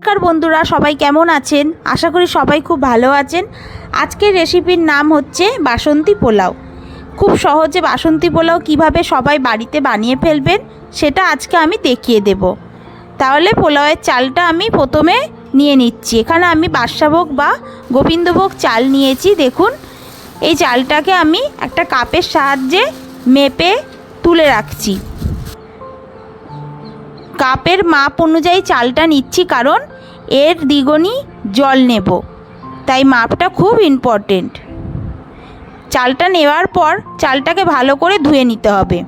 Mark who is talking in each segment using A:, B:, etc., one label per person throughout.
A: নমস্কার বন্ধুরা, সবাই কেমন আছেন? আশা করি সবাই খুব ভালো আছেন। আজকের রেসিপির নাম হচ্ছে বাসন্তী পোলাও। খুব সহজে বাসন্তী পোলাও কীভাবে সবাই বাড়িতে বানিয়ে ফেলবেন, সেটা আজকে আমি দেখিয়ে দেব। তাহলে পোলাওয়ের চালটা আমি প্রথমে নিয়ে নিচ্ছি। এখানে আমি বাদশাভোগ বা গোবিন্দভোগ চাল নিয়েছি, দেখুন। এই চালটাকে আমি একটা কাপের সাহায্যে মেপে তুলে রাখছি। কাপের মাপ অনুযায়ী চালটা নিচ্ছি কারণ এর দ্বিগুণই জল নেব। তাই মাপটা খুব ইম্পর্টেন্ট চালটা নেওয়ার পর চালটাকে ভালো করে ধুয়ে নিতে হবে।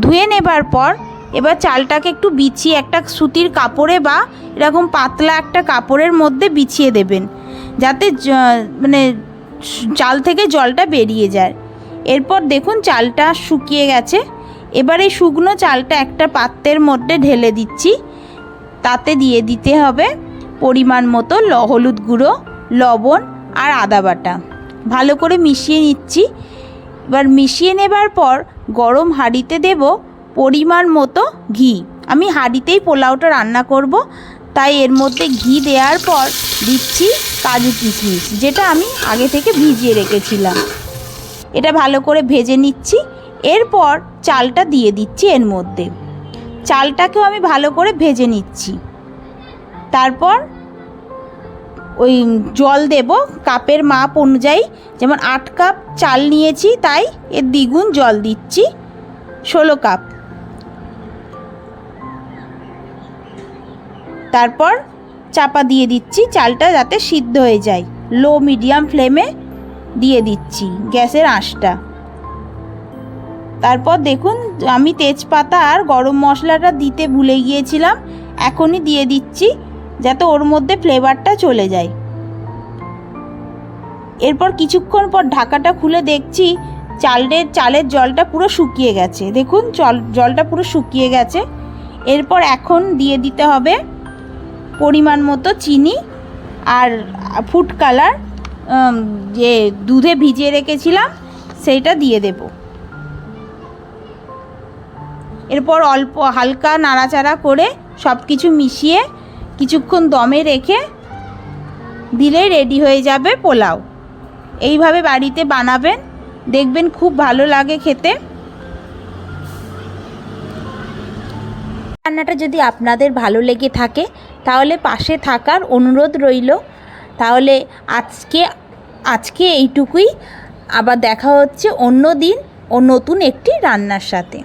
A: ধুয়ে নেবার পর এবার চালটাকে একটু বিছিয়ে একটা সুতির কাপড়ে বা এরকম পাতলা একটা কাপড়ের মধ্যে বিছিয়ে দেবেন। যাতে মানে চাল থেকে জলটা বেরিয়ে যায়। এরপর দেখুন চালটা শুকিয়ে গেছে। এবার শুকনো চালটা একটা পাত্রের মধ্যে ঢেলে দিচ্ছি। তাতে দিয়ে দিতে হবে পরিমাণ মতো হলুদ গুঁড়ো, লবণ আর আদা বাটা। ভালো করে মিশিয়ে নিচ্ছি। এবার মিশিয়ে নেবার পর গরম হাঁড়িতে দেব পরিমাণ মতো ঘি। আমি হাঁড়িতেই পোলাওটা রান্না করব, তাই এর মধ্যে ঘি দেওয়ার পর দিচ্ছি কাজু কিশমিশ যেটা আমি আগে থেকে ভিজিয়ে রেখেছিলাম। এটা ভালো করে ভেজে নিচ্ছি। এরপর চালটা দিয়ে দিচ্ছি এর মধ্যে। চালটাকেও আমি ভালো করে ভেজে নিচ্ছি। তারপর ওই জল দেব কাপের মাপ অনুযায়ী। যেমন আট কাপ চাল নিয়েছি, তাই এর দ্বিগুণ জল দিচ্ছি। ষোলো কাপ। তারপর চাপা দিয়ে দিচ্ছি চালটা যাতে সিদ্ধ হয়ে যায়। লো মিডিয়াম ফ্লেমে দিয়ে দিচ্ছি, গ্যাসের আঁশটা। তারপর দেখুন, আমি তেজপাতা আর গরম মশলাটা দিতে ভুলে গিয়েছিলাম, এখনই দিয়ে দিচ্ছি, যাতে ওর মধ্যে ফ্লেভারটা চলে যায়। এরপর কিছুক্ষণ পর ঢাকাটা খুলে দেখছি চালের চালের জলটা পুরো শুকিয়ে গেছে। দেখুন, জল, জলটা পুরো শুকিয়ে গেছে। এরপর এখন দিয়ে দিতে হবে পরিমাণ মতো চিনি আর ফুড কালার। যে দুধে ভিজিয়ে রেখেছিলাম, সেইটা দিয়ে দেবো। এরপর অল্প হালকা নাড়াচাড়া করে সব কিছু মিশিয়ে কিছুক্ষণ দমে রেখে দিলেই রেডি হয়ে যাবে পোলাও। এইভাবে বাড়িতে বানাবেন, দেখবেন খুব ভালো লাগে খেতে। রান্নাটা যদি আপনাদের ভালো লেগে থাকে, তাহলে পাশে থাকার অনুরোধ রইল। তাহলে আজকে আজকে এইটুকুই। আবার দেখা হচ্ছে অন্য দিন ও নতুন একটি রান্নার সাথে।